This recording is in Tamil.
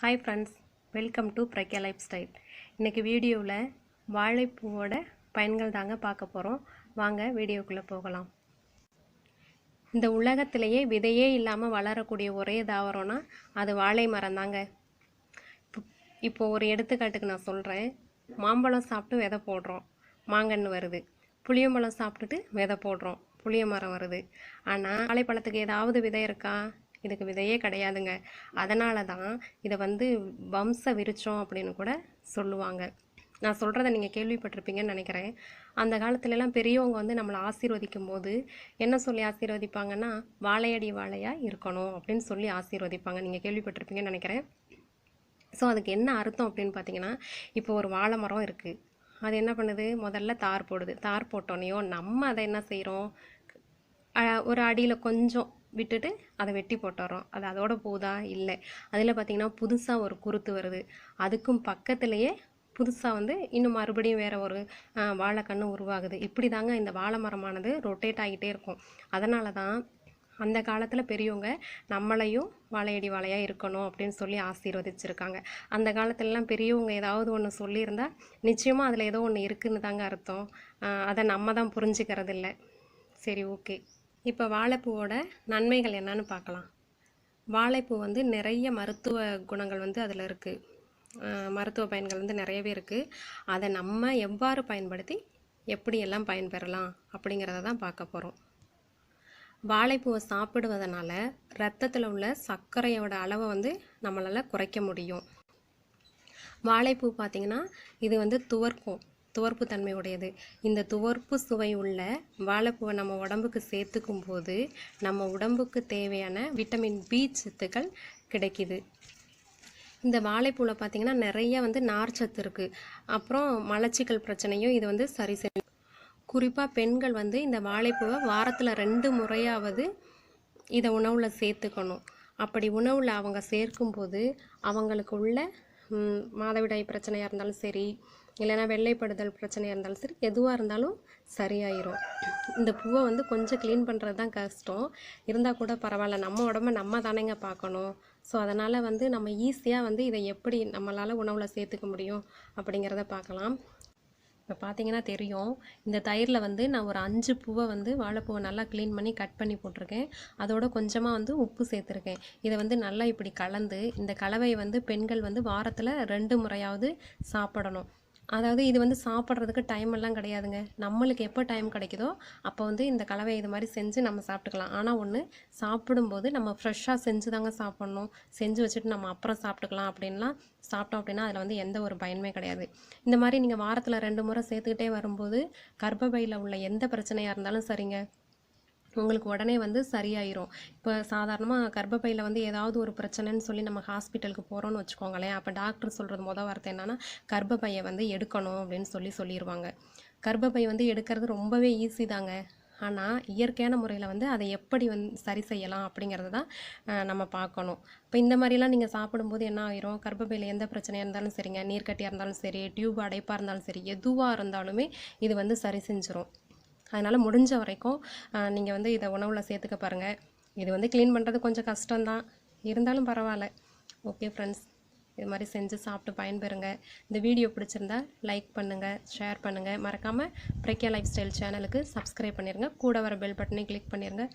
Hi friends welcome to Pragya lifestyle இன்றைக்கி வீடியோவில் வாழைப்பூவோட பயன்கள் தாங்க பார்க்க போகிறோம் வாங்க வீடியோக்குள்ளே போகலாம். இந்த உலகத்திலேயே விதையே இல்லாமல் வளரக்கூடிய ஒரே தாவரம்னா அது வாழை மரம் தாங்க. இப்போ இப்போ ஒரு எடுத்துக்காட்டுக்கு நான் சொல்கிறேன் மாம்பழம் சாப்பிட்டு விதை போடுறோம். மாங்கன்று வருது. புளியம்பழம் சாப்பிட்டுட்டு விதை போடுறோம். புளிய மரம் வருது. ஆனால் வாழைப்பழத்துக்கு ஏதாவது விதை இருக்கா? இதுக்கு விதையே கிடையாதுங்க. அதனால தான் இதை வந்து வம்ச விரிச்சோம் அப்படின்னு கூட சொல்லுவாங்க. நான் சொல்கிறத நீங்கள் கேள்விப்பட்டிருப்பீங்கன்னு நினைக்கிறேன். அந்த காலத்துலலாம் பெரியவங்க வந்து நம்மளை ஆசீர்வதிக்கும் போது என்ன சொல்லி ஆசீர்வதிப்பாங்கன்னா வாழையடி வாழையாக இருக்கணும் அப்படின்னு சொல்லி ஆசீர்வதிப்பாங்க. நீங்கள் கேள்விப்பட்டிருப்பீங்கன்னு நினைக்கிறேன். ஸோ அதுக்கு என்ன அர்த்தம் அப்படின்னு பார்த்தீங்கன்னா இப்போ ஒரு வாழை மரம் இருக்குது அது என்ன பண்ணுது? முதல்ல தார் போடுது. தார் போட்டோன்னையும் நம்ம அதை என்ன செய்கிறோம் ஒரு அடியில் கொஞ்சம் விட்டுட்டு அதை வெட்டி போட்டுறோம். அது அதோட போதா? இல்லை. அதில் பார்த்திங்கன்னா புதுசாக ஒரு குருத்து வருது. அதுக்கும் பக்கத்துலேயே புதுசாக வந்து இன்னும் மறுபடியும் வேறு ஒரு ஆஹ், வாழைக்கன்று உருவாகுது. இப்படி தாங்க இந்த வாழை மரமானது ரொட்டேட் ஆகிட்டே இருக்கும். அதனால தான் அந்த காலத்தில் பெரியவங்க நம்மளையும் வாழையடி வாழையாக இருக்கணும் அப்படின்னு சொல்லி ஆசீர்வதிச்சிருக்காங்க. அந்த காலத்துலலாம் பெரியவங்க ஏதாவது ஒன்று சொல்லியிருந்தா நிச்சயமாக அதில் ஏதோ ஒன்று இருக்குன்னு தாங்க அர்த்தம். அதை நம்ம தான் புரிஞ்சுக்கிறது இல்லை சரி ஓகே. இப்போ வாழைப்பூவோட நன்மைகள் என்னன்னு பார்க்கலாம். வாழைப்பூ வந்து நிறைய மருத்துவ குணங்கள் வந்து அதில் இருக்குது மருத்துவ பயன்கள் வந்து நிறையவே இருக்குது அதை நம்ம எவ்வாறு பயன்படுத்தி எப்படியெல்லாம் பயன்பெறலாம் அப்படிங்கிறத தான் பார்க்க போகிறோம் வாழைப்பூவை சாப்பிடுவதனால ரத்தத்தில் உள்ள சர்க்கரையோட அளவை வந்து நம்மளால் குறைக்க முடியும். வாழைப்பூ பார்த்திங்கன்னா இது வந்து துவர்க்கும். துவர்ப்பு தன்மை உடையது இந்த துவர்ப்பு சுவை உள்ள வாழைப்பூவை நம்ம உடம்புக்கு சேர்த்துக்கும் போது நம்ம உடம்புக்கு தேவையான விட்டமின் பி சத்துக்கள் கிடைக்குது. இந்த வாழைப்பூவில் பார்த்திங்கன்னா நிறைய வந்து நார்ச்சத்து இருக்குது அப்புறம் மலச்சிக்கல் பிரச்சனையும் இது வந்து சரி செய்யும் குறிப்பாக பெண்கள் வந்து இந்த வாழைப்பூவை வாரத்தில் ரெண்டு முறையாவது இதை உணவில் சேர்த்துக்கணும். அப்படி உணவில் அவங்க சேர்க்கும்போது அவங்களுக்கு உள்ள மாதவிடாய் பிரச்சனையாக இருந்தாலும் சரி இல்லைன்னா வெள்ளைப்படுதல் பிரச்சனையாக இருந்தாலும் சரி எதுவாக இருந்தாலும் சரியாயிரும். இந்த பூவை வந்து கொஞ்சம் க்ளீன் பண்ணுறது தான் கஷ்டம். இருந்தால் கூட பரவாயில்ல நம்ம உடம்ப நம்ம தானேங்க பார்க்கணும். ஸோ அதனால் வந்து நம்ம ஈஸியாக வந்து இதை எப்படி நம்மளால் உணவில் சேர்த்துக்க முடியும் அப்படிங்கிறத பார்க்கலாம். இப்போ பார்த்தீங்கன்னா தெரியும் இந்த தயிரில் வந்து நான் ஒரு அஞ்சு பூவை வந்து வாழைப்பூவை நல்லா க்ளீன் பண்ணி கட் பண்ணி போட்டிருக்கேன். அதோட கொஞ்சமாக வந்து உப்பு சேர்த்துருக்கேன். இதை வந்து நல்லா இப்படி கலந்து இந்த கலவையை வந்து பெண்கள் வந்து வாரத்தில் ரெண்டு முறையாவது சாப்பிடணும். அதாவது இது வந்து சாப்பிட்றதுக்கு டைம் எல்லாம் கிடையாதுங்க. நம்மளுக்கு எப்போ டைம் கிடைக்குதோ அப்போ வந்து இந்த கலவை இது மாதிரி செஞ்சு நம்ம சாப்பிட்டுக்கலாம். ஆனால் ஒன்று சாப்பிடும்போது நம்ம ஃப்ரெஷ்ஷாக செஞ்சு தாங்க சாப்பிட்ணும். செஞ்சு வச்சுட்டு நம்ம அப்புறம் சாப்பிட்டுக்கலாம் அப்படின்லாம் சாப்பிட்டோம் அப்படின்னா அதில் வந்து எந்த ஒரு பயனுமே கிடையாது. இந்த மாதிரி நீங்கள் வாரத்தில் ரெண்டு முறை சேர்த்துக்கிட்டே வரும்போது கர்ப்பப்பையில் உள்ள எந்த பிரச்சனையாக இருந்தாலும் சரிங்க. உங்களுக்கு உடனே வந்து சரியாயிரும். இப்போ சாதாரணமாக கர்ப்பப்பையில் வந்து ஏதாவது ஒரு பிரச்சனைன்னு சொல்லி நம்ம ஹாஸ்பிட்டலுக்கு போகிறோம்னு வச்சுக்கோங்களேன். அப்போ டாக்டர் சொல்கிறது மொதல் வார்த்தை என்னன்னா கர்ப்பப்பையை வந்து எடுக்கணும் அப்படின்னு சொல்லி சொல்லிடுவாங்க கர்ப்பப்பை வந்து எடுக்கிறது ரொம்பவே ஈஸி தாங்க. ஆனால் இயற்கையான முறையில் வந்து அதை எப்படி வந்து சரி செய்யலாம் அப்படிங்கிறது தான் நம்ம பார்க்கணும். இப்போ இந்த மாதிரிலாம் நீங்கள் சாப்பிடும்போது என்ன ஆயிரும்? கர்ப்பப்பையில் எந்த பிரச்சனையாக இருந்தாலும் சரிங்க. நீர்க்கட்டியாக இருந்தாலும் சரி டியூப் அடைப்பாக இருந்தாலும் சரி எதுவாக இருந்தாலுமே இது வந்து சரி செஞ்சிடும் அதனால் முடிஞ்ச வரைக்கும் நீங்கள் வந்து இதை உணவில் சேர்த்துக்க பாருங்கள் இது வந்து க்ளீன் பண்ணுறது கொஞ்சம் கஷ்டம்தான். இருந்தாலும் பரவாயில்ல. ஓகே ஃப்ரெண்ட்ஸ் இது மாதிரி செஞ்சு சாப்பிட்டு பயன்பெறுங்க. இந்த வீடியோ பிடிச்சிருந்தா லைக் பண்ணுங்கள் ஷேர் பண்ணுங்கள் மறக்காமல் பிரக்யா லைஃப் ஸ்டைல் சேனலுக்கு சப்ஸ்கிரைப் பண்ணிடுங்க கூட வர பெல் பட்டனை கிளிக் பண்ணிடுங்க